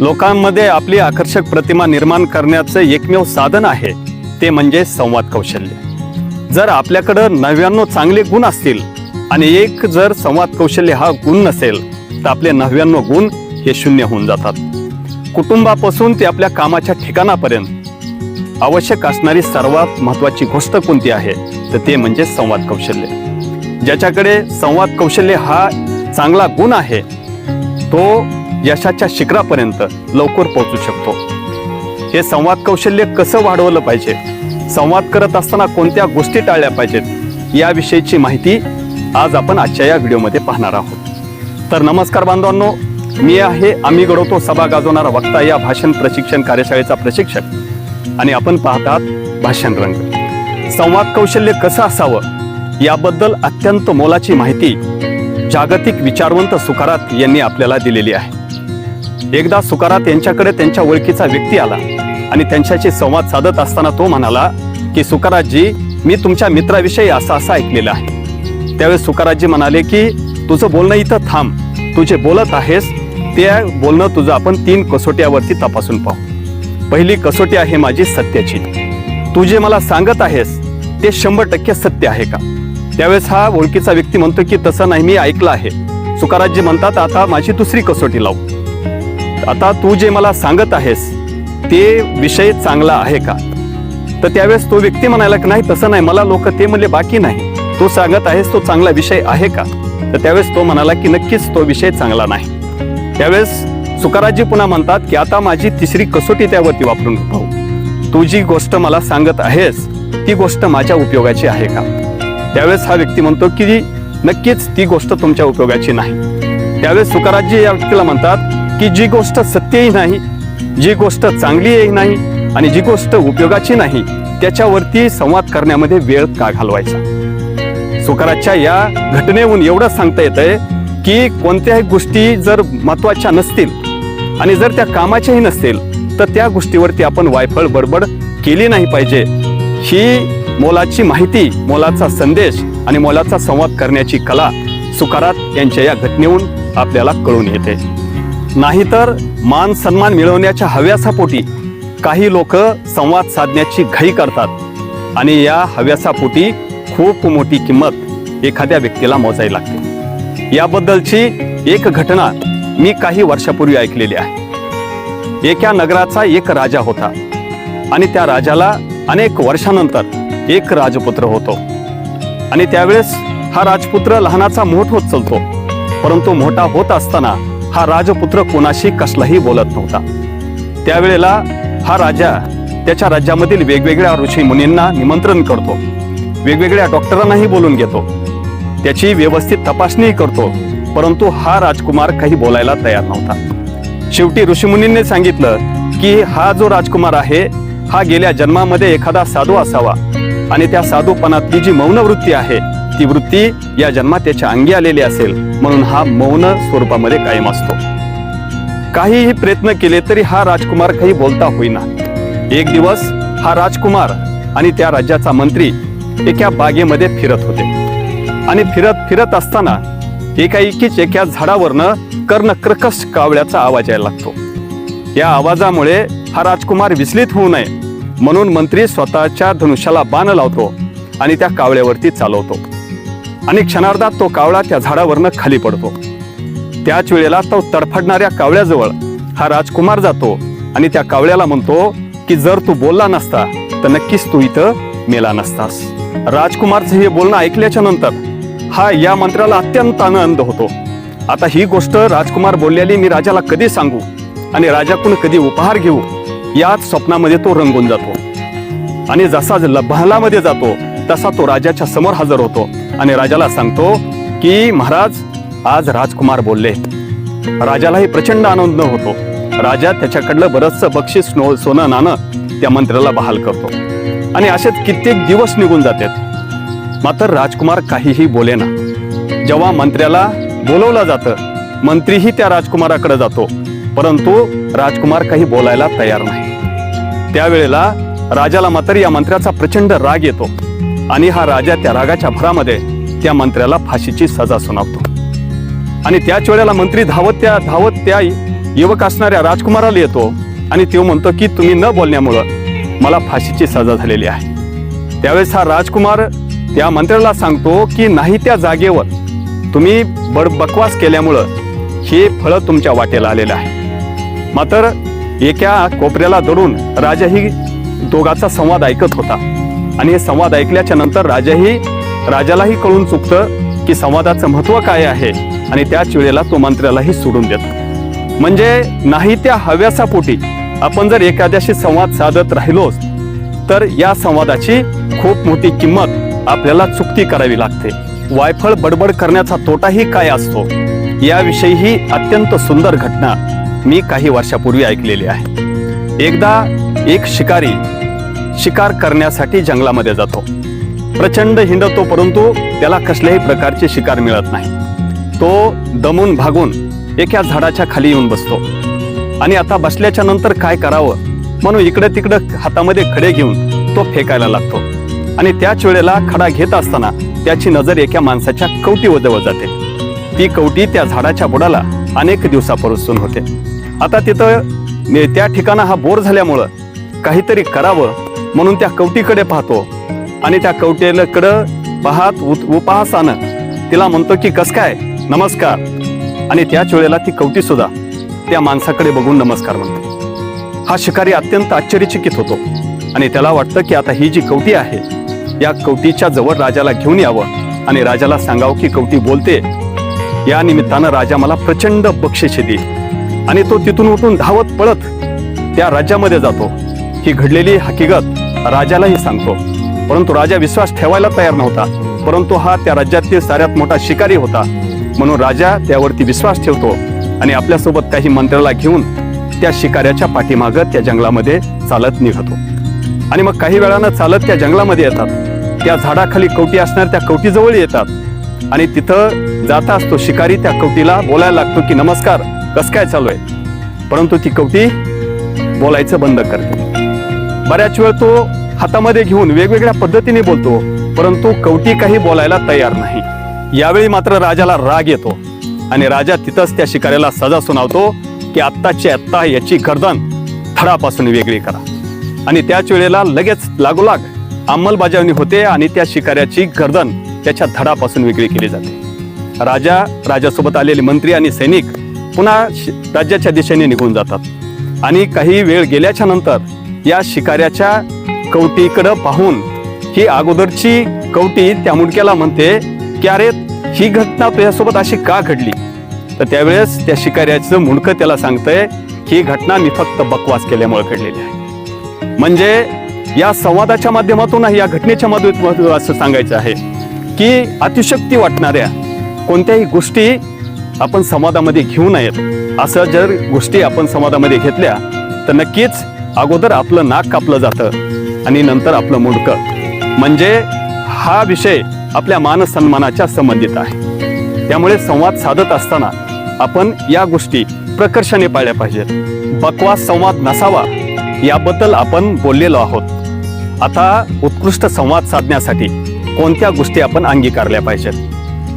लोकांमध्ये आपली आकर्षक प्रतिमा निर्माण करण्याचं एकमेव साधन आहे ते म्हणजे संवाद कौशल्य. जर आपल्याकडं नव्याण्णव चांगले गुण असतील आणि एक जर संवाद कौशल्य हा गुण नसेल तर आपले नव्याण्णव गुण हे शून्य होऊन जातात. कुटुंबापासून ते आपल्या कामाच्या ठिकाणापर्यंत. आवश्यक असणारी सर्वात महत्वाची गोष्ट कोणती आहे तर ते म्हणजे संवाद कौशल्य. ज्याच्याकडे संवाद कौशल्य हा चांगला गुण आहे तो यशाच्या शिखरापर्यंत लवकर पोहोचू शकतो. हे संवाद कौशल्य कसं वाढवलं पाहिजे? संवाद करत असताना कोणत्या गोष्टी टाळल्या पाहिजेत? याविषयीची माहिती आज आपण आजच्या या व्हिडिओमध्ये पाहणार आहोत. तर नमस्कार बांधवांनो मी आहे आम्ही घडवतो सभा गाजवणारा वक्ता या भाषण प्रशिक्षण कार्यशाळेचा प्रशिक्षक आणि आपण पाहतात भाषण रंग. संवाद कौशल्य कसं असावं? याबद्दल अत्यंत मोलाची माहिती जागतिक विचारवंत सुकारात यांनी आपल्याला दिलेली आहे. एकदा सुकारात यांच्याकडे त्यांच्या ओळखीचा व्यक्ती आला आणि त्यांच्याशी संवाद साधत असताना तो म्हणाला की सुकाराजी मी तुमच्या मित्राविषयी असं असं ऐकलेलं आहे. त्यावेळेस सुकाराजी म्हणाले की तुझं बोलणं इथं थांब. तू जे बोलत आहेस ते बोलणं तुझं आपण तीन कसोट्यावरती तपासून पाहू. पहिली कसोटी आहे माझी सत्याची. तू जे मला सांगत आहेस ते शंभर टक्के सत्य आहे का? त्यावेळेस हा ओळखीचा व्यक्ती म्हणतो की तसं नाही मी ऐकलं आहे. सुकाराजी म्हणतात आता माझी दुसरी कसोटी लावू. आता तू जे मला सांगत आहेस ते विषय चांगला आहे का? तर त्यावेळेस तो व्यक्ती म्हणायला की नाही तसं नाही. मला लोक ते म्हणले बाकी नाही. तू सांगत आहेस तो चांगला विषय आहे का? तर त्यावेळेस तो म्हणाला की नक्कीच तो विषय चांगला नाही. त्यावेळेस सुकाराजी पुन्हा म्हणतात की आता माझी तिसरी कसोटी त्यावरती वापरून भाऊ तू जी गोष्ट मला सांगत आहेस ती गोष्ट माझ्या उपयोगाची आहे का? त्यावेळेस हा व्यक्ती म्हणतो की नक्कीच ती गोष्ट तुमच्या उपयोगाची नाही. त्यावेळेस सुकाराजी या व्यक्तीला म्हणतात की जी गोष्ट सत्यही नाही जी गोष्ट चांगलीही नाही आणि जी गोष्ट उपयोगाची नाही त्याच्यावरती संवाद करण्यामध्ये वेळ का घालवायचा? सुकाराच्या या घटनेहून एवढं सांगता येतंय आहे की कोणत्याही गोष्टी जर महत्त्वाच्या नसतील आणि जर त्या कामाच्याही नसतील तर त्या गोष्टीवरती आपण वायफळ बडबड केली नाही पाहिजे. ही मोलाची माहिती मोलाचा संदेश आणि मोलाचा संवाद करण्याची कला सुकारात यांच्या या घटनेहून आपल्याला कळून येते. नाहीतर मान सन्मान मिळवण्याच्या हव्यासापोटी काही लोक संवाद साधण्याची घाई करतात. आणि या हव्यासापोटी खूप मोठी किंमत एखाद्या व्यक्तीला मोजावी लागते. याबद्दलची एक घटना मी काही वर्षापूर्वी ऐकलेली आहे. एका नगराचा एक राजा होता. आणि त्या राजाला अनेक वर्षानंतर एक राजपुत्र होतो. आणि त्यावेळेस हा राजपुत्र लहानाचा मोठ होत चालतो. परंतु मोठा होत असताना हा राजपुत्र कोणाशी कसलाही बोलत नव्हता. त्यावेळेला हा राजा त्याच्या राज्यामधील वेगवेगळ्या ऋषी मुनींना निमंत्रण करतो. वेगवेगळ्या डॉक्टरांनाही बोलून घेतो. त्याची व्यवस्थित तपासणी करतो परंतु हा राजकुमार काही बोलायला तयार नव्हता. शेवटी ऋषीमुनींनी सांगितलं की हा जो राजकुमार आहे हा गेल्या जन्मामध्ये एखादा साधू असावा आणि त्या साधूपणातली जी मौनवृत्ती आहे ती वृत्ती या जन्मात त्याच्या अंगी आलेली असेल म्हणून हा मौन स्वरूपामध्ये कायम असतो. काहीही प्रयत्न केले तरी हा राजकुमार काही बोलता होईना. एक दिवस हा राजकुमार आणि त्या राज्याचा मंत्री एका बागेमध्ये फिरत होते. आणि फिरत फिरत असताना एकाएकीच एका झाडावरनं कर्ण कर्कश कावळ्याचा आवाज यायला लागतो. या आवाजामुळे हा राजकुमार विचलित होऊ नये म्हणून मंत्री स्वतःच्या धनुष्याला बाण लावतो आणि त्या कावळ्यावरती चालवतो. आणि क्षणार्धात तो कावळा त्या झाडावरनं खाली पडतो. त्याच वेळेला तो तडफडणाऱ्या कावळ्याजवळ हा राजकुमार जातो आणि त्या कावळ्याला म्हणतो की जर तू बोलला नसता तर नक्कीच तू इथं मेला नसतास. राजकुमारचं हे बोलणं ऐकल्याच्या नंतर हा या मंत्र्याला अत्यंत आनंद होतो. आता ही गोष्ट राजकुमार बोललेली मी राजाला कधी सांगू आणि राजाकडून कधी उपहार घेऊ याच स्वप्नामध्ये तो रंगून जातो. आणि जसा लभालामध्ये जातो तसा तो राजाच्या समोर हजर होतो. आणि राजाला सांगतो की महाराज आज राजकुमार बोलले. राजालाही प्रचंड आनंद होतो. राजा त्याच्याकडलं बरंचसं बक्षीस नो- सोनं नाणं त्या मंत्र्याला बहाल करतो. आणि असेच कित्येक दिवस निघून जातात. मात्र राजकुमार काहीही बोलेना जेव्हा मंत्र्याला बोलवलं जातं मंत्रीही त्या राजकुमाराकडे जातो. परंतु राजकुमार काही बोलायला तयार नाही. त्यावेळेला राजाला मात्र या मंत्र्याचा प्रचंड राग येतो. आणि हा राजा त्या रागाच्या भरामध्ये त्या मंत्र्याला फाशीची सजा सुनावतो. आणि त्याच वेळेला मंत्री धावत त्या धावत त्या युवक असणाऱ्या राजकुमाराला येतो आणि तो म्हणतो की तुम्ही न बोलण्यामुळं मला फाशीची सजा झालेली आहे. त्यावेळेस हा राजकुमार त्या मंत्र्याला सांगतो की नाही त्या जागेवर तुम्ही बड बकवास केल्यामुळं हे फळं तुमच्या वाटेला आलेलं आहे. मात्र एका कोपऱ्याला दडून राजाही दोघाचा संवाद ऐकत होता. आणि हे संवाद ऐकल्याच्या नंतर राजाही राजालाही कळून चुकतं की संवादाचं महत्त्व काय आहे आणि त्याच वेळेला तो मंत्र्यालाही सोडून देतो. म्हणजे नाही त्या हव्यासापोटी आपण जर एखाद्याशी संवाद साधत राहिलोच तर या संवादाची खूप मोठी किंमत आपल्याला चुकती करावी लागते. वायफळ बडबड करण्याचा तोटाही काय असतो? याविषयी ही अत्यंत सुंदर घटना मी काही वर्षापूर्वी ऐकलेली आहे. एकदा एक शिकारी शिकार करण्यासाठी जंगलामध्ये जातो. प्रचंड हिंडतो परंतु त्याला कसल्याही प्रकारची शिकार मिळत नाही. तो दमून भागून एका झाडाच्या खाली येऊन बसतो. आणि आता बसल्याच्या नंतर काय करावं? म्हणून इकडे तिकडं हातामध्ये खडे घेऊन तो फेकायला लागतो. आणि त्याच वेळेला खडा घेत असताना त्याची नजर एका माणसाच्या कवटीवर जवळ जाते. ती कवटी त्या झाडाच्या बुडाला अनेक दिवसापासून होते. आता तिथं त्या ठिकाणा हा बोर झाल्यामुळं काहीतरी करावं म्हणून त्या कवटीकडे पाहतो. आणि त्या कवटेकडं पाहत उत- उपहासानं तिला म्हणतो की कस काय? नमस्कार. आणि त्याच वेळेला ती कवटी सुद्धा त्या माणसाकडे बघून नमस्कार म्हणते. हा शिकारी अत्यंत आश्चर्यचकित होतो. आणि त्याला वाटतं की आता ही जी कवटी आहे या कवटीच्या जवळ राजाला घेऊन यावं आणि राजाला सांगावं की कवटी बोलते या निमित्तानं राजा मला प्रचंड बक्षिसे देईल. आणि तो तिथून उठून धावत पळत त्या राज्यामध्ये जातो. ही घडलेली हकीकत राजालाही सांगतो. परंतु राजा विश्वास ठेवायला तयार नव्हता. परंतु हा त्या राज्यातील साऱ्यात मोठा शिकारी होता. म्हणून राजा त्यावरती विश्वास ठेवतो आणि आपल्यासोबत काही मंत्र्याला घेऊन त्या शिकाऱ्याच्या पाठीमागं त्या जंगलामध्ये चालत निघतो. आणि मग काही वेळानं चालत त्या जंगलामध्ये येतात. त्या झाडाखाली कवटी असणार त्या कवटीजवळ येतात. आणि तिथं जाता असतो शिकारी त्या कवटीला बोलायला लागतो की नमस्कार कस काय चालू आहे? परंतु ती कवटी बोलायचं बंद करते. बऱ्याच वेळ तो हातामध्ये घेऊन वेगवेगळ्या पद्धतीने बोलतो परंतु कवटी काही बोलायला तयार नाही. यावेळी मात्र राजाला राग येतो आणि राजा तिथंच त्या शिकाऱ्याला सजा सुनावतो की आत्ताची आत्ता याची गर्दन थडापासून वेगळी करा. आणि त्याच वेळेला लगेच लागोलाग अंमलबजावणी होते आणि त्या शिकाऱ्याची गर्दन त्याच्या धडापासून वेगळी केली जाते. राजा राजासोबत आलेले मंत्री आणि सैनिक पुन्हा शि- राज्याच्या दिशेने निघून जातात. आणि काही वेळ गेल्याच्यानंतर या शिकाऱ्याच्या कवटीकडं पाहून ही अगोदरची कवटी त्या मुडक्याला म्हणते की अरे ही घटना तुझ्यासोबत अशी का घडली? तर त्यावेळेस त्या शिकाऱ्याचं मुंडकं त्याला सांगतंय ही घटना मी फक्त बकवास केल्यामुळे घडलेली आहे. म्हणजे या संवादाच्या माध्यमातून या घटनेच्या माध्यमातून असं सांगायचं आहे की अतिशक्ती वाटणाऱ्या कोणत्याही गोष्टी आपण संवादामध्ये घेऊ नयेत. असं जर गोष्टी आपण समाजामध्ये घेतल्या तर नक्कीच अगोदर आपलं नाक कापलं जातं. आणि नंतर आपलं मुंडकं. म्हणजे हा विषय आपल्या मानसन्मानाच्या संबंधित आहे. त्यामुळे संवाद साधत असताना आपण या गोष्टी प्रकर्षाने पाळल्या पाहिजेत. बकवास संवाद नसावा याबद्दल आपण बोललेलो आहोत. आता उत्कृष्ट संवाद साधण्यासाठी कोणत्या गोष्टी आपण अंगीकारल्या पाहिजेत?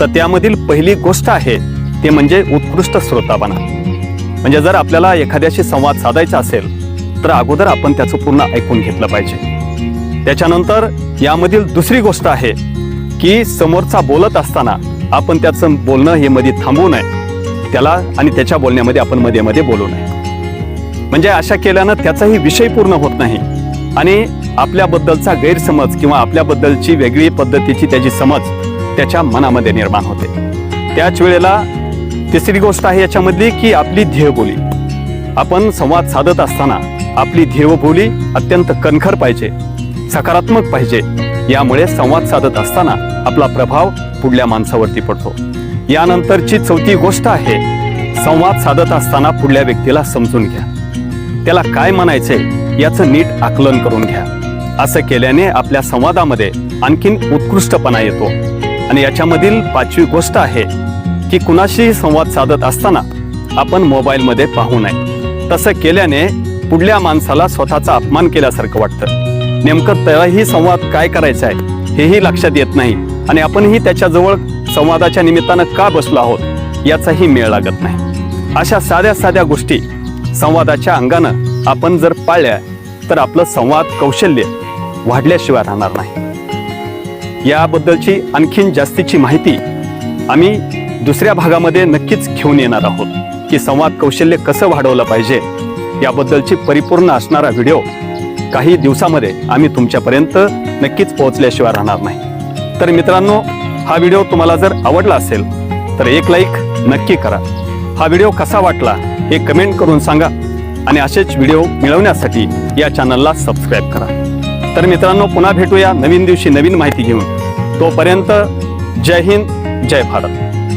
तर त्यामधील पहिली गोष्ट आहे ते म्हणजे उत्कृष्ट श्रोतापणा म्हणजे जर आपल्याला एखाद्याशी संवाद साधायचा असेल तर अगोदर आपण त्याचं पूर्ण ऐकून घेतलं पाहिजे. त्याच्यानंतर यामधील दुसरी गोष्ट आहे की समोरचा बोलत असताना आपण त्याचं बोलणं हे मध्ये थांबवू नये. त्याला आणि त्याच्या बोलण्यामध्ये आपण मध्ये मध्ये बोलू नये. म्हणजे अशा केल्यानं त्याचाही विषय पूर्ण होत नाही. आणि आपल्याबद्दलचा गैरसमज किंवा आपल्याबद्दलची वेगळी पद्धतीची त्याची समज त्याच्या मनामध्ये निर्माण होते. त्याच वेळेला तिसरी गोष्ट आहे याच्यामधली की आपली ध्येयबोली आपण संवाद साधत असताना आपली ध्येयबोली अत्यंत कणखर पाहिजे. सकारात्मक पाहिजे. यामुळे संवाद साधत असताना आपला प्रभाव पुढल्या माणसावरती पडतो. यानंतरची चौथी गोष्ट आहे संवाद साधत असताना पुढल्या व्यक्तीला समजून घ्या. त्याला काय म्हणायचे याचं नीट आकलन करून घ्या. असं केल्याने आपल्या संवादामध्ये आणखीन उत्कृष्टपणा येतो. आणि याच्यामधील पाचवी गोष्ट आहे की कुणाशीही संवाद साधत असताना आपण मोबाईलमध्ये पाहू नये. तसं केल्याने पुढल्या माणसाला स्वतःचा अपमान केल्यासारखं वाटतं. नेमकं त्यालाही संवाद काय करायचा आहे हेही लक्षात येत नाही. आणि आपणही त्याच्याजवळ संवादाच्या निमित्तानं का बसलो आहोत याचाही मेळ लागत नाही. अशा साध्या साध्या गोष्टी संवादाच्या अंगानं आपण जर पाळल्या तर आपलं संवाद कौशल्य वाढल्याशिवाय राहणार नाही. याबद्दलची आणखीन जास्तीची माहिती आम्ही दुसऱ्या भागामध्ये नक्कीच घेऊन येणार आहोत की संवाद कौशल्य कसं वाढवलं पाहिजे याबद्दलची परिपूर्ण असणारा व्हिडिओ काही दिवसामध्ये आम्ही तुमच्यापर्यंत नक्कीच पोहोचल्याशिवाय राहणार नाही. तर मित्रांनो हा व्हिडिओ तुम्हाला जर आवडला असेल तर एक लाईक नक्की करा. हा व्हिडिओ कसा वाटला हे कमेंट करून सांगा आणि असेच व्हिडिओ मिळवण्यासाठी या चॅनलला सबस्क्राईब करा. तर मित्रांनो पुन्हा भेटूया नवीन दिवशी नवीन माहिती घेऊन. तोपर्यंत जय हिंद जय भारत.